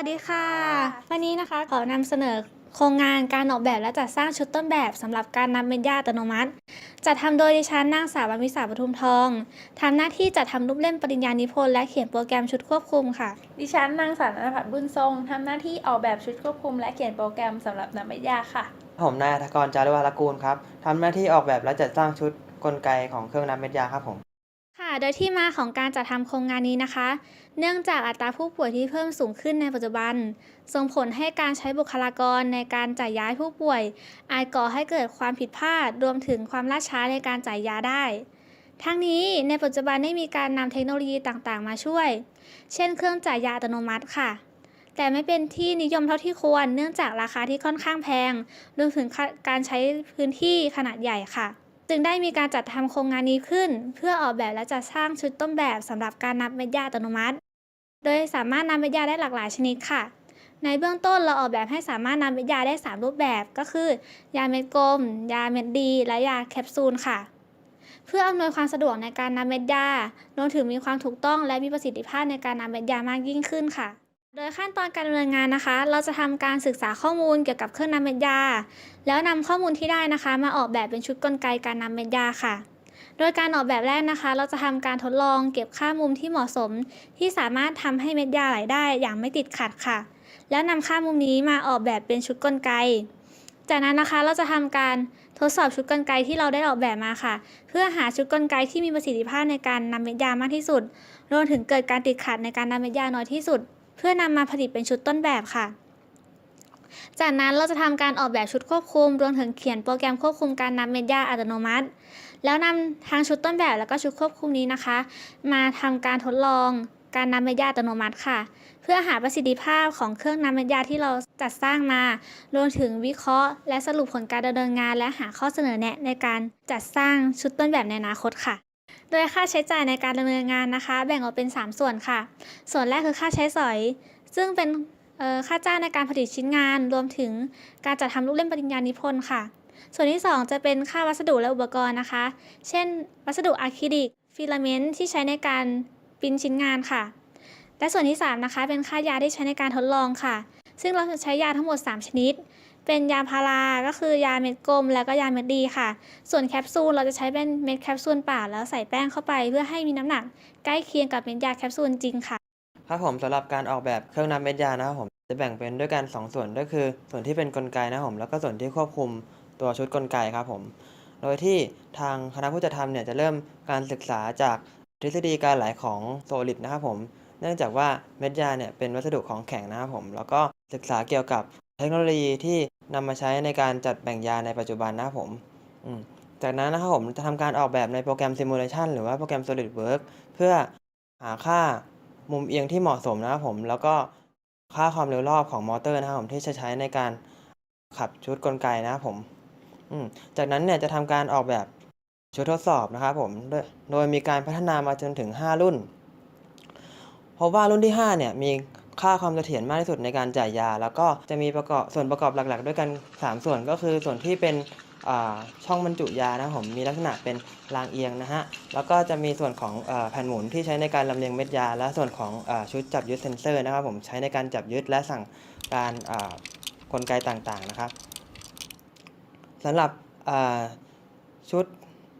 วัสดีค่ะ วันนี้นะคะขอนำเสนอโครงงานการออกแบบและจัดสร้างชุดต้นแบบสำหรับการนำเม็ดหญ้าอัตโนมัติ จัดทำโดยดิฉันนางสาววันวิสาปทุมทองทำหน้าที่จัดทำรูปเล่มปริญญานิพนธ์และเขียนโปรแกรมชุดควบคุมค่ะ ดิฉันนางสาวนภัทรบุญทรงทำหน้าที่ออกแบบชุดควบคุม และเขียนโปรแกรมสำหรับนำไปยาค่ะ ผมนายอัธกรจารุวรกูลครับทำหน้าที่ออกแบบและจัดสร้างชุดกลไกของเครื่องนับเม็ดยาครับผม ค่ะ โดยที่มาของการจัดทำโครงงานนี้นะคะ เนื่องจากอัตราผู้ป่วยที่เพิ่มสูงขึ้นในปัจจุบัน ส่งผลให้การใช้บุคลากรในการจ่ายยาผู้ป่วย อาจก่อให้เกิดความผิดพลาด รวมถึงความล่าช้าในการจ่ายยาได้ ทั้งนี้ในปัจจุบันได้มีการนำเทคโนโลยีต่างๆ มาช่วย เช่น เครื่องจ่ายยาอัตโนมัติค่ะ แต่ไม่เป็นที่นิยมเท่าที่ควร เนื่องจากราคาที่ค่อนข้างแพง รวมถึงการใช้พื้นที่ขนาดใหญ่ค่ะ จึงได้มีการจัดทำโครงงานนี้ขึ้น เพื่อออกแบบและจัดสร้างชุดต้นแบบสำหรับการนับเม็ดยาอัตโนมัติ โดยสามารถนำเม็ดยาได้หลากหลายชนิดค่ะ ในเบื้องต้นเราออกแบบให้สามารถนำเม็ดยาได้ 3 รูปแบบก็คือ ยาเม็ดกลม ยาเม็ดดี และยาแคปซูลค่ะ เพื่ออำนวยความสะดวกในการนำเม็ดยารวมถึงมีความถูกต้องและมีประสิทธิภาพในการนำเม็ดยามากยิ่งขึ้นค่ะ โดยขั้นตอนการดำเนินงานนะคะ เราจะทำการศึกษาข้อมูลเกี่ยวกับเครื่องนำเม็ดยา แล้วนำข้อมูลที่ได้นะคะ มาออกแบบเป็นชุดกลไกการนำเม็ดยาค่ะ โดยการออกแบบแรกนะคะ เราจะทำการทดลองเก็บค่ามุมที่เหมาะสม ที่สามารถทำให้เม็ดยาไหลได้อย่างไม่ติดขัดค่ะ แล้วนำค่ามุมนี้มาออกแบบเป็นชุดกลไก จากนั้นนะคะเราจะทำการทดสอบชุดกลไกที่เราได้ออกแบบมาค่ะ เพื่อหาชุดกลไกที่มีประสิทธิภาพในการนำเม็ดยามากที่สุดรวมถึงเกิดการติดขัดในการนำเม็ดยาน้อยที่สุด เพื่อนำมาผลิตเป็นชุดต้นแบบค่ะ จากนั้นเราจะทำการออกแบบชุดควบคุม รวมถึงเขียนโปรแกรมควบคุมการนำเม็ดยาอัตโนมัติ แล้วนำทั้งชุดต้นแบบแล้วก็ชุดควบคุมนี้นะคะ มาทำการทดลองการนำเม็ดยาอัตโนมัติค่ะ เพื่อหาประสิทธิภาพของเครื่องนำเม็ดยาที่เราจัดสร้างมารวมถึงวิเคราะห์ และสรุปผลการดำเนินงาน และหาข้อเสนอแนะในการจัดสร้างชุดต้นแบบในอนาคตค่ะ โดยค่าใช้จ่ายในการดำเนินงานนะคะ แบ่งออกเป็น 3 ส่วนค่ะ ส่วนแรกคือค่าใช้สอย ซึ่งเป็นค่าจ้างในการผลิตชิ้นงาน รวมถึงการจัดทำรูปเล่มปริญญานิพนธ์ค่ะ ส่วนที่ 2 จะเป็นค่าวัสดุและอุปกรณ์นะคะ เช่น วัสดุอะคริลิกฟิลาเมนต์ที่ใช้ในการปิ้นชิ้นงานค่ะ และส่วนที่ 3 นะคะ เป็นค่ายาที่ใช้ในการทดลองค่ะ ซึ่งเราจะใช้ยาทั้งหมด 3 ชนิด เป็นยาพารา ก็คือยาเม็ดกลม แล้วก็ยาเม็ดดีค่ะ ส่วนแคปซูลเราจะใช้เป็นเม็ดแคปซูลเปล่าแล้วใส่แป้งเข้าไปเพื่อให้มีน้ำหนัก ใกล้เคียงกับเม็ดยาแคปซูลจริงค่ะ ครับผมสำหรับการออกแบบเครื่องนับเม็ดยานะครับผมจะแบ่งเป็นด้วยกันสองส่วนก็คือ ส่วนที่เป็นกลไกนะครับผมแล้วก็ส่วนที่ควบคุมตัวชุดกลไกครับผม โดยที่ทางคณะผู้จัดทำเนี่ยจะเริ่มการศึกษาจากทฤษฎีการไหลของโซลิดนะครับผม เนื่องจากว่าเม็ดยาเนี่ยเป็นวัสดุของแข็งนะครับผม แล้วก็ศึกษาเกี่ยวกับ เทคโนโลยีที่นำมาใช้ในการจัดแบ่งยาในปัจจุบันนะครับผมมจากนั้นนะครับผมจะทำการออกแบบในโปรแกรม Simulation หรือว่าโปรแกรม SolidWorks เพื่อหาค่ามุมเอียงที่เหมาะสมนะครับผม แล้วก็ค่าความเร็วรอบของมอเตอร์นะครับผมที่จะใช้ในการขับชุดกลไกนะครับผมมจากนั้นเนี่ยจะทำการออกแบบชุดทดสอบนะครับผม โดยโดยมีการพัฒนามาจนถึง 5 รุ่นเพราะว่ารุ่นที่ 5 เนี่ยมี ค่าความเสถียรมากที่สุดในการจ่ายยา แล้วก็จะมีประกอบส่วนประกอบหลัก ๆ ด้วยกัน 3 ส่วนก็คือส่วนที่เป็นช่องบรรจุยานะผมมีลักษณะเป็นรางเอียงนะฮะแล้วก็จะมีส่วนของอแผ่นหมุนที่ใช้ในการลำเลียงเม็ดยา และส่วนของอชุดจับยึดเซนเซอร์นะครับผมใช้ในการจับยึดและสั่งการกลไกต่างๆนะครับสำหรับชุด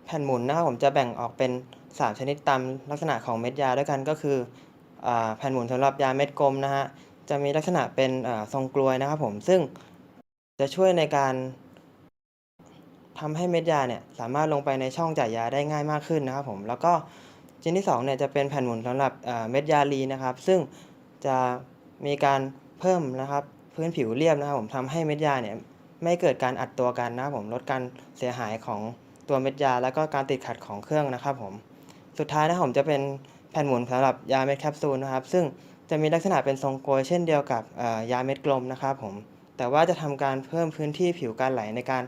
แผ่นหมุนนะครับผมจะแบ่งออกเป็น 3 ชนิดตามลักษณะของเม็ดยาด้วยกันก็คือ แผ่นหมุนสำหรับยาเม็ดกลมนะฮะจะมีลักษณะเป็นทรงกลวยนะครับผมซึ่งจะช่วยในการทำให้เม็ดยาเนี่ยสามารถลงไปในช่องจ่ายยาได้ง่ายมากขึ้นนะครับผมแล้วก็ชิ้นที่2เนี่ยจะเป็นแผ่นหมุนสำหรับเม็ดยาลีนะครับ ซึ่งจะมีการเพิ่มนะครับพื้นผิวเรียบนะครับผมทำให้เม็ดยาเนี่ยไม่เกิดการอัดตัวกันนะครับผมลดการเสียหายของตัวเม็ดยา แล้วก็การติดขัดของเครื่องนะครับผมสุดท้ายนะผมจะเป็น ผ่นหมุนสำหรับยาเม็ดแคปซูลนะครับ ซึ่งจะมีลักษณะเป็นทรงกลวยเช่นเดียวกับยาเม็ดกลมนะครับผม แต่ว่าจะทำการเพิ่มพื้นที่ผิวการไหลในการ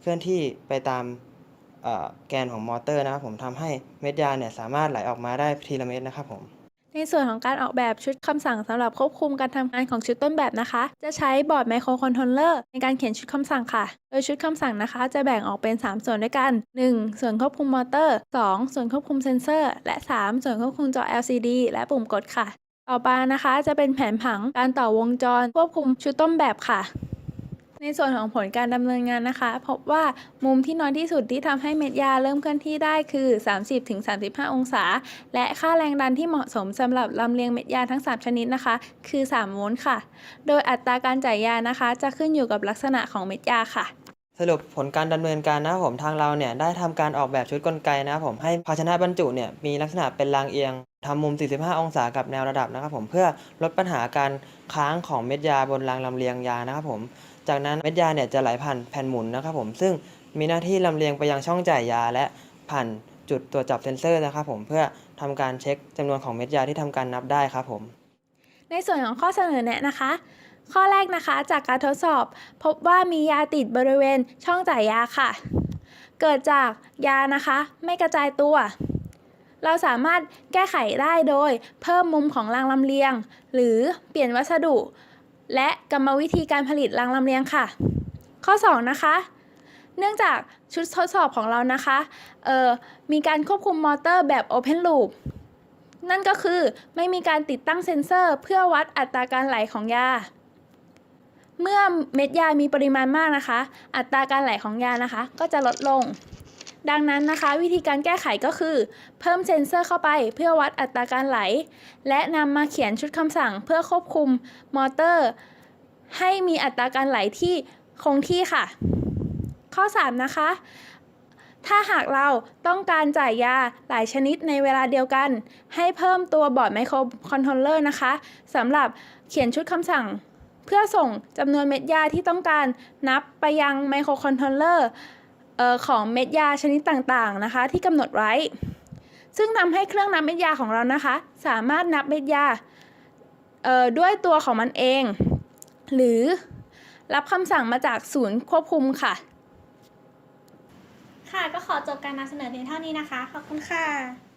เคลื่อนที่ไปตามแกนของมอเตอร์นะครับผมทำให้เม็ดยาเนี่ยสามารถไหลออกมาได้ทีละเม็ดนะครับผม ในส่วนของการออกแบบชุดคำสั่งสำหรับควบคุมการทำงานของชุดต้นแบบนะคะ จะใช้บอร์ดไมโครคอนโทรลเลอร์ในการเขียนชุดคำสั่งค่ะ โดยชุดคำสั่งนะคะ จะแบ่งออกเป็น 3 ส่วนด้วยกัน 1. ส่วนควบคุมมอเตอร์ 2. ส่วนควบคุมเซนเซอร์ และ 3. ส่วนควบคุมจอ LCD และปุ่มกดค่ะ ต่อไปนะคะ จะเป็นแผนผังการต่อวงจรควบคุมชุดต้นแบบค่ะ ในส่วนของผลการดำเนินงานนะคะ พบว่ามุมที่น้อยที่สุดที่ทำให้เม็ดยาเริ่มเคลื่อนที่ได้คือ 30-35 องศา และค่าแรงดันที่เหมาะสมสำหรับลำเลียงเม็ดยาทั้ง 3 ชนิดนะคะ คือ 3 โวลต์ค่ะ โดยอัตราการจ่ายยานะคะ จะขึ้นอยู่กับลักษณะของเม็ดยาค่ะสรุปผลการดำเนินการนะผมทางเราเนี่ยได้ทำการออกแบบชุดกลไกนะครับผมให้ภาชนะบรรจุเนี่ยมีลักษณะเป็นรางเอียงทำมุม 45 องศากับแนวระดับนะครับผมเพื่อลดปัญหาการค้างของเม็ดยาบนรางลำเลียงยานะครับผม จากนั้นเม็ดยาเนี่ยจะไหลผ่านแผ่นหมุนนะครับผมซึ่งมีหน้าที่ลำเลียงไปยังช่องจ่ายยาและผ่านจุดตรวจจับเซ็นเซอร์นะครับผมเพื่อทำการเช็คจำนวนของเม็ดยาที่ทำการนับได้ครับผม ในส่วนของข้อเสนอแนะนะคะ ข้อแรกนะคะจากการทดสอบ พบว่ามียาติดบริเวณช่องจ่ายยาค่ะ เกิดจากยานะคะ ไม่กระจายตัว เราสามารถแก้ไขได้โดย เพิ่มมุมของรางลำเลียง หรือเปลี่ยนวัสดุ และกรรมวิธีการผลิตรางลำเลียงค่ะ ข้อ 2 นะคะ เนื่องจากชุดทดสอบของเรานะคะออมีการควบคุมมอเตอร์แบบ Open Loop นั่นก็คือไม่มีการติดตั้งเซ็นเซอร์เพื่อวัดอัตราการไหลของยา เมื่อเม็ดยามีปริมาณมากนะคะ อัตราการไหลของยานะคะ ก็จะลดลง ดังนั้นนะคะ วิธีการแก้ไขก็คือ เพิ่มเซ็นเซอร์เข้าไปเพื่อวัดอัตราการไหล และนำมาเขียนชุดคำสั่งเพื่อควบคุมมอเตอร์ ให้มีอัตราการไหลที่คงที่ค่ะ ข้อ 3 นะคะ ถ้าหากเราต้องการจ่ายยาหลายชนิดในเวลาเดียวกัน ให้เพิ่มตัวบอร์ดไมโครคอนโทรลเลอร์นะคะสำหรับเขียนชุดคำสั่ง เพื่อส่งจำนวนเม็ดยาที่ต้องการนับไปยังไมโครคอนโทรลเลอร์ ของเม็ดยาชนิดต่างๆนะคะ ที่กำหนดไว้ ซึ่งทำให้เครื่องนับเม็ดยาของเรานะคะ สามารถนับเม็ดยาด้วยตัวของมันเอง หรือรับคำสั่งมาจากศูนย์ควบคุมค่ะ ค่ะก็ขอจบการนำเสนอเพียงเท่านี้นะคะ ขอบคุณค่ะ